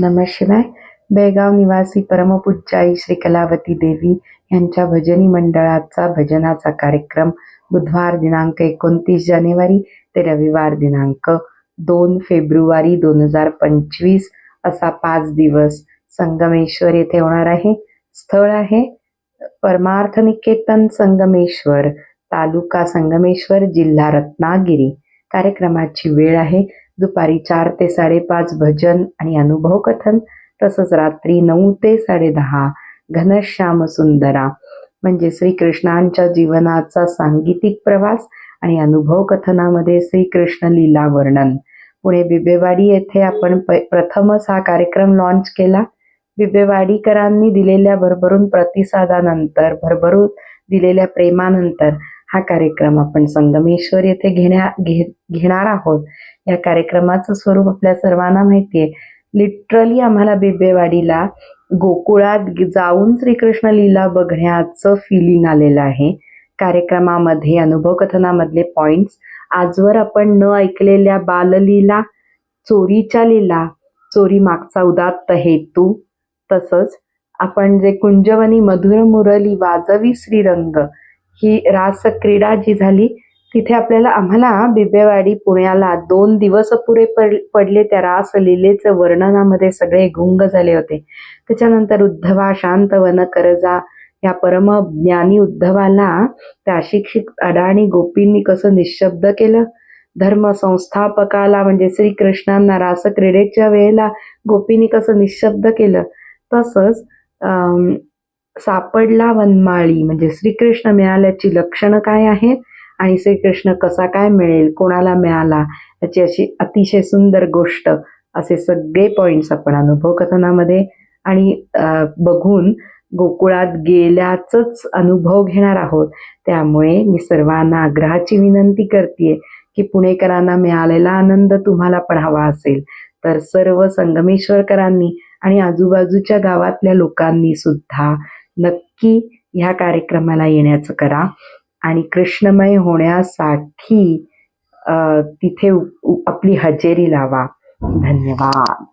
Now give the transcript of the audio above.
नम शिवाय. बेळगाव निवासी परमपूज्याई श्री कलावती देवी यांच्या भजनी मंडळाचा भजनाचा कार्यक्रम बुधवार दिनांक एकोणतीस जानेवारी ते रविवार दिनांक दोन फेब्रुवारी दोन हजार पंचवीस असा पाच दिवस संगमेश्वर येथे होणार आहे. स्थळ आहे परमार्थ निकेतन संगमेश्वर तालुका संगमेश्वर जिल्हा रत्नागिरी. कार्यक्रमाची वेळ आहे दुपारी चार ते साडेपाच भजन आणि अनुभव कथन तसंच रात्री नऊ ते साडेदहा घनश्याम सुंदरा. म्हणजे श्रीकृष्णांच्या जीवनाचा सांगीतिक प्रवास आणि अनुभव कथनामध्ये श्रीकृष्ण लीला वर्णन पुणे बिबेवाडी येथे आपण प्रथमच हा कार्यक्रम लॉन्च केला. बिबेवाडीकरांनी दिलेल्या भरभरून प्रतिसादानंतर भरभरून दिलेल्या प्रेमानंतर हा कार्यक्रम आपण संगमेश्वर येथे घेण्या घे घेणार आहोत. या कार्यक्रमाचं स्वरूप आपल्या सर्वांना माहिती आहे लिटरली आम्हाला बिबेवाडीला गोकुळात जाऊन श्रीकृष्ण लीला बघण्याचं फिलिंग आलेलं आहे. कार्यक्रमामध्ये अनुभव कथनामधले पॉइंट्स आजवर आपण न ऐकलेल्या बाललीला चोरीच्या लीला चोरी मागचा उदात्त हेतू तसंच आपण जे कुंजवनी मधुर मुरली वाजवी श्रीरंग ही रास क्रीडा जी झाली तिथे आपल्याला आम्हाला बिबेवाडी पुण्याला दोन दिवस पुरे पड पडले त्या रास लीलेचं वर्णनामध्ये सगळे गुंग झाले होते. त्याच्यानंतर उद्धवा शांत वन करजा या परम ज्ञानी उद्धवाला त्या अशिक्षित अडाणी गोपींनी कसं निशब्द केलं? धर्म संस्थापकाला म्हणजे श्रीकृष्णांना रासक्रीडेच्या वेळेला गोपींनी कसं निशब्द केलं? तसंच सापडला वनमाळी. म्हणजे श्रीकृष्ण मिळाल्याची लक्षणं काय आहेत आणि श्रीकृष्ण कसा काय मिळेल कोणाला मिळाला याची अशी अतिशय सुंदर गोष्ट असे सगळे पॉईंट्स आपण अनुभव कथनामध्ये आणि बघून गोकुळात गेल्याचंच अनुभव घेणार आहोत. त्यामुळे मी सर्वांना आग्रहाची विनंती करते की पुणेकरांना मिळालेला आनंद तुम्हाला पण हवा असेल. तर सर्व संगमेश्वरकरांनी आणि आजूबाजूच्या गावातल्या लोकांनी सुद्धा नक्की ह्या कार्यक्रमाला येण्याचं करा. आणि कृष्णमय होण्यासाठी तिथे आपली हजेरी लावा. धन्यवाद.